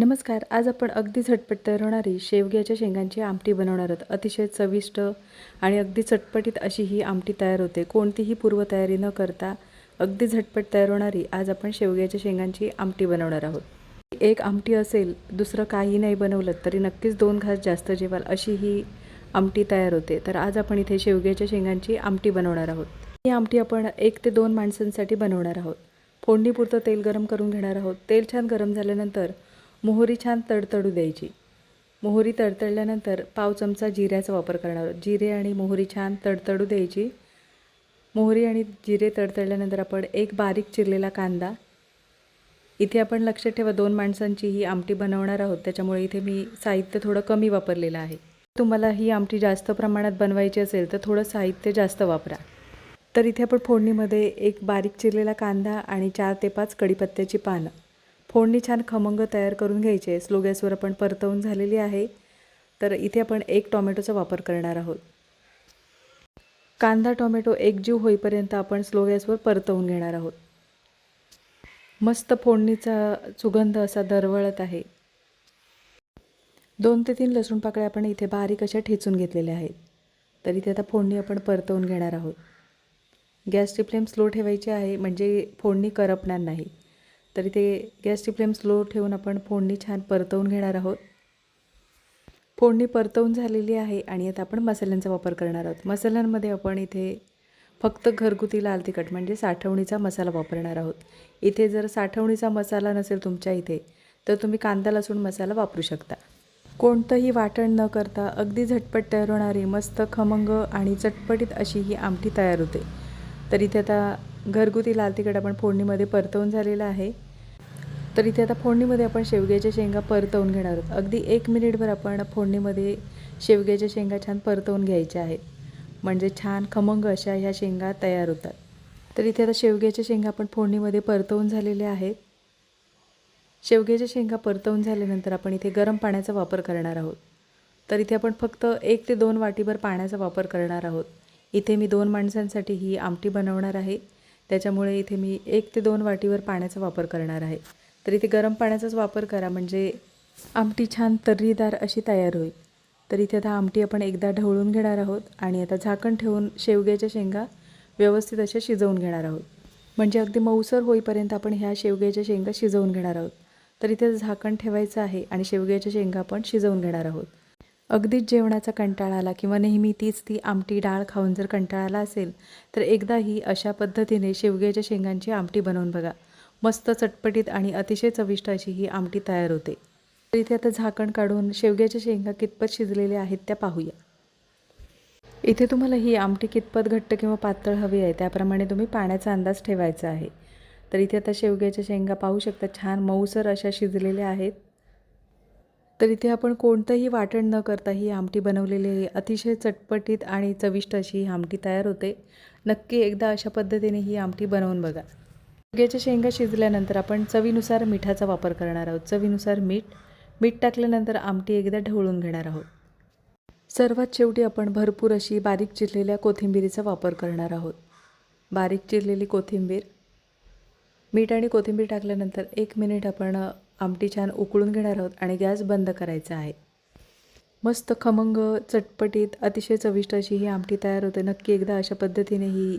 नमस्कार आज आपण अगदी झटपट तयार होणारी शेवग्याच्या शेंगांची आमटी बनवणार आहोत. अतिशय चविष्ट आणि अगदी चटपटीत अशी ही आमटी तयार होते. कोणतीही पूर्वतयारी न करता अगदी झटपट तयार होणारी आज आपण शेवग्याच्या शेंगांची आमटी बनवणार आहोत. एक आमटी असेल दुसरं काही नाही बनवलं तरी नक्कीच दोन घास जास्त जेवाल अशी ही आमटी तयार होते. तर आज आपण इथे शेवग्याच्या शेंगांची आमटी बनवणार आहोत. ही आमटी आपण एक ते दोन माणसांसाठी बनवणार आहोत. फोडणीपुरतं तेल गरम करून घेणार आहोत. तेल छान गरम झाल्यानंतर मोहरी छान तडतडू द्यायची. मोहरी तडतडल्यानंतर पाव चमचा जिऱ्याचा वापर करणार. आहोत जिरे आणि मोहरी छान तडतडू द्यायची. मोहरी आणि जिरे तडतडल्यानंतर आपण एक बारीक चिरलेला कांदा. इथे आपण लक्षात ठेवा दोन माणसांची ही आमटी बनवणार आहोत. त्याच्यामुळे इथे मी साहित्य थोडं कमी वापरलेलं आहे. तुम्हाला ही आमटी जास्त प्रमाणात बनवायची असेल तर थोडं साहित्य जास्त वापरा. तर इथे आपण फोडणीमध्ये एक बारीक चिरलेला कांदा आणि चार ते पाच कढीपत्त्याची पानं. फोडणी छान खमंग तयार करून घ्यायची. आहे स्लो गॅसवर आपण परतवून झालेली आहे. तर इथे आपण एक टॉमॅटोचा वापर करणार आहोत. कांदा टोमॅटो एकजीव होईपर्यंत आपण स्लो गॅसवर परतवून घेणार आहोत. मस्त फोडणीचा सुगंध असा दरवळत आहे. दोन ते तीन लसूण पाकळ्या आपण इथे बारीक अशा ठेचून घेतलेल्या आहेत. तर इथे आता फोडणी आपण परतवून घेणार आहोत. गॅसची फ्लेम स्लो ठेवायची आहे म्हणजे फोडणी करपणार नाही. तर इथे गॅसची फ्लेम स्लो ठेवून आपण फोडणी छान परतवून घेणार आहोत. फोडणी परतवून झालेली आहे आणि आता आपण मसाल्यांचा वापर करणार आहोत. मसाल्यांमध्ये आपण इथे फक्त घरगुती लाल तिखट म्हणजे साठवणीचा मसाला वापरणार आहोत. इथे जर साठवणीचा मसाला नसेल तुमच्या इथे तर तुम्ही कांदा लसूण मसाला वापरू शकता. कोणतंही वाटण न करता अगदी झटपट तयार होणारी मस्त खमंग आणि चटपटीत अशी ही आमटी तयार होते. तर इथे आता घरगुती लाल तिखट आपण फोडणीमध्ये परतवून झालेलं आहे. तर इथे आता फोडणीमध्ये आपण शेवग्याच्या शेंगा परतवून घेणार आहोत. अगदी एक मिनिटभर आपण फोडणीमध्ये शेवग्याच्या शेंगा छान परतवून घ्यायच्या आहेत. म्हणजे छान खमंग अशा ह्या शेंगा तयार होतात. तर इथे आता शेवग्याच्या शेंगा आपण फोडणीमध्ये परतवून झालेल्या आहेत. शेवग्याच्या शेंगा परतवून झाल्यानंतर आपण इथे गरम पाण्याचा वापर करणार आहोत. तर इथे आपण फक्त एक ते दोन वाटीभर पाण्याचा वापर करणार आहोत. इथे मी दोन माणसांसाठी ही आमटी बनवणार आहे. त्याच्यामुळे इथे मी एक ते दोन वाटीवर पाण्याचा वापर करणार आहे. तर इथे गरम पाण्याचाच वापर करा. म्हणजे आमटी छान तर्रीदार अशी तयार होईल. तर इथे आता आमटी आपण एकदा ढवळून घेणार आहोत आणि आता झाकण ठेवून शेवग्याच्या शेंगा व्यवस्थित अशा शिजवून घेणार आहोत. म्हणजे अगदी मऊसर होईपर्यंत आपण ह्या शेवग्याच्या शेंगा शिजवून घेणार आहोत. तर इथे झाकण ठेवायचं आहे आणि शेवग्याच्या शेंगा आपण शिजवून घेणार आहोत. अगदीच जेवणाचा कंटाळा आला किंवा नेहमी तीच ती आमटी डाळ खाऊन जर कंटाळा आला असेल तर एकदाही अशा पद्धतीने शेवग्याच्या शेंगांची आमटी बनवून बघा. मस्त चटपटीत आणि अतिशय चविष्ट अशी ही आमटी तयार होते. तर इथे आता झाकण काढून शेवग्याच्या शेंगा कितपत शिजलेल्या आहेत त्या पाहूया. इथे तुम्हाला ही आमटी कितपत घट्ट किंवा पातळ हवी आहे त्याप्रमाणे तुम्ही पाण्याचा अंदाज ठेवायचा आहे. तर इथे आता शेवग्याच्या शेंगा पाहू शकता छान मऊसर अशा शिजलेल्या आहेत. तर इथे आपण कोणतंही वाटण न करता ही आमटी बनवलेली आहे. अतिशय चटपटीत आणि चविष्ट अशी ही आमटी तयार होते. नक्की एकदा अशा पद्धतीने ही आमटी बनवून बघा. शेवग्याच्या शेंगा शिजल्यानंतर आपण चवीनुसार मिठाचा वापर करणार आहोत. चवीनुसार मीठ मीठ टाकल्यानंतर आमटी एकदा ढवळून घेणार आहोत. सर्वात शेवटी आपण भरपूर अशी बारीक चिरलेल्या कोथिंबीरीचा वापर करणार आहोत. बारीक चिरलेली कोथिंबीर मीठ आणि कोथिंबीर टाकल्यानंतर एक मिनिट आपण आमटी छान उकळून घेणार आहोत आणि गॅस बंद करायचा आहे. मस्त खमंग चटपटीत अतिशय चविष्ट अशी ही आमटी तयार होते. नक्की एकदा अशा पद्धतीने ही